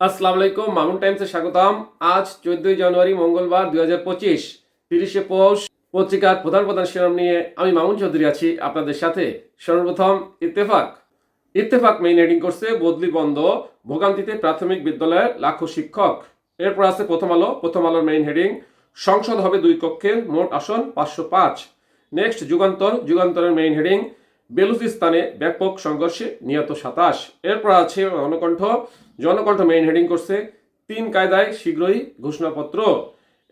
আসসালামু আলাইকুম, মামুন টাইমসে স্বাগতম। আজ চোদ্দই জানুয়ারি, মঙ্গলবার, দুই হাজার পঁচিশ। তিরিশে পৌষ, পত্রিকার প্রধান প্রধান শিরোনাম নিয়ে আমি মামুন চৌধুরী আছি আপনাদের সাথে। সর্বপ্রথম, ইত্তেফাক। ইত্তেফাক মেইন হেডিং করছে, বদলি বন্ধ, ভোগান্তিতে প্রাথমিক বিদ্যালয়ের লাখো শিক্ষক। এরপর আছে প্রথম আলো, প্রথম আলোর মেইন হেডিং সংসদ হবে দুই কক্ষের, মোট আসন পাঁচশো পাঁচ। নেক্সট যুগান্তর, যুগান্তরের মেইন হেডিং বেলুচিস্তানে ব্যাপক সংঘর্ষে নিহত সাতাশ। এরপর আছে জনকণ্ঠ জনকণ্ঠ মেইন হেডিং করছে তিন কায়দায় শীঘ্রই ঘোষণাপত্র।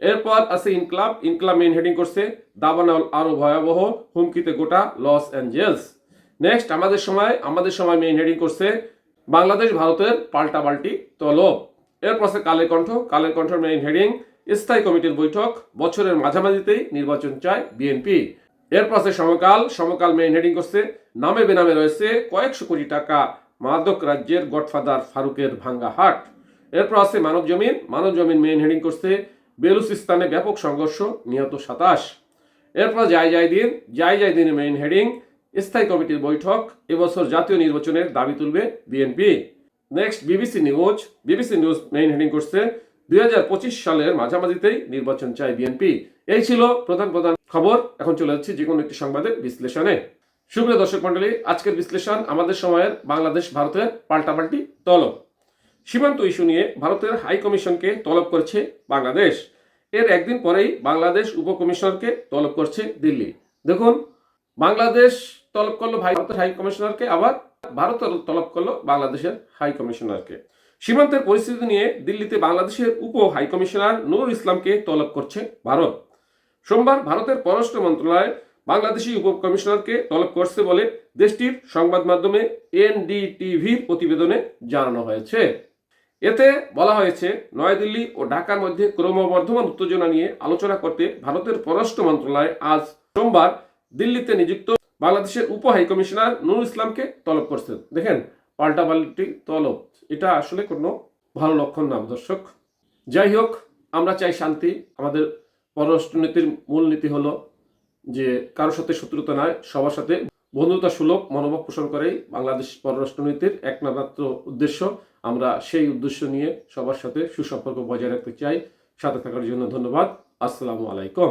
এরপর আছে ইনকলাব। ইনকলাব মেইন হেডিং করছে দাবানল আরও ভয়াবহ, হুমকিতে গোটা লস অ্যাঞ্জেলস। নেক্সট আমাদের সময়। আমাদের সময় মেইন হেডিং করছে বাংলাদেশ ভারতের পাল্টাপাল্টি তলব। এরপর আছে কালের কণ্ঠ। কালের কণ্ঠের মেইন হেডিং স্থায়ী কমিটির বৈঠক। বছরের মাঝামাঝিতেই নির্বাচন চায় বিএনপি। এরপর আছে সমকাল সমকাল মেইন হেডিং করছে, নামে বেনামে রয়েছে কয়েকশো কোটি টাকা মাদক রাজ্যের গডফাদার ফারুকের ভাঙ্গা হাট। এরপর আছে মানব জমিন মানব জমিন মেইন হেডিং করছে বেলুচিস্তানে ব্যাপক সংঘর্ষ, নিহত সাতাশ। এরপর যাই যাই দিন যাই যাই দিনের মেইন হেডিং, স্থায়ী কমিটির বৈঠক, এবছর জাতীয় নির্বাচনের দাবি তুলবে BNP. Next, BBC news. BBC news main heading করছে। দুই হাজার পঁচিশ সালের মাঝামাঝিতেই নির্বাচন চায় বিএনপি। এই ছিল প্রধান প্রধান খবর। এখন চলে যাচ্ছি যে কোনো একটি সংবাদের বিশ্লেষণে। সুপ্রিয় দর্শক মন্ডলী আজকের বিশ্লেষণ আমাদের সময়ের বাংলাদেশ ভারতের পাল্টাপাল্টি তলব। সীমান্ত ইস্যু নিয়ে ভারতের হাই কমিশনকে তলব করেছে বাংলাদেশ। এর একদিন পরেই বাংলাদেশ উপকমিশনারকে তলব করছে দিল্লি। দেখুন, বাংলাদেশ তলব করল ভারতের হাই কমিশনারকে, আবার ভারত তলব করল বাংলাদেশের হাই কমিশনারকে। সীমান্তের পরিস্থিতি নিয়ে দিল্লিতে বাংলাদেশের উপ হাই কমিশনার নুরুল ইসলামকে তলব করছে ভারত। সোমবার ভারতের পররাষ্ট্র মন্ত্রণালয় বাংলাদেশি উপ কমিশনারকে তলব করছে বলে দেশটির সংবাদ মাধ্যমে এনডিটিভির প্রতিবেদনে জানানো হয়েছে। এতে বলা হয়েছে, নয়াদিল্লি ও ঢাকার মধ্যে ক্রমবর্ধমান উত্তেজনা নিয়ে আলোচনা করতে ভারতের পররাষ্ট্র মন্ত্রণালয় আজ সোমবার দিল্লিতে নিযুক্ত বাংলাদেশের উপ হাই কমিশনার নুরুল ইসলামকে তলব করছে। দেখেন পাল্টাপাল্টি তলব, এটা আসলে কোনো ভালো লক্ষণ না দর্শক। যাই হোক, আমরা চাই শান্তি, আমাদের পররাষ্ট্রনীতির মূলনীতি হলো যে কারোর সাথে শত্রুতা নয় সবার সাথে বন্ধুতা সুলভ মনোভাব পোষণ করেই বাংলাদেশ পররাষ্ট্রনীতির একমাত্র উদ্দেশ্য। আমরা সেই উদ্দেশ্য নিয়ে সবার সাথে সুসম্পর্ক বজায় রাখতে চাই। সাথে থাকার জন্য ধন্যবাদ। আসসালামু আলাইকুম।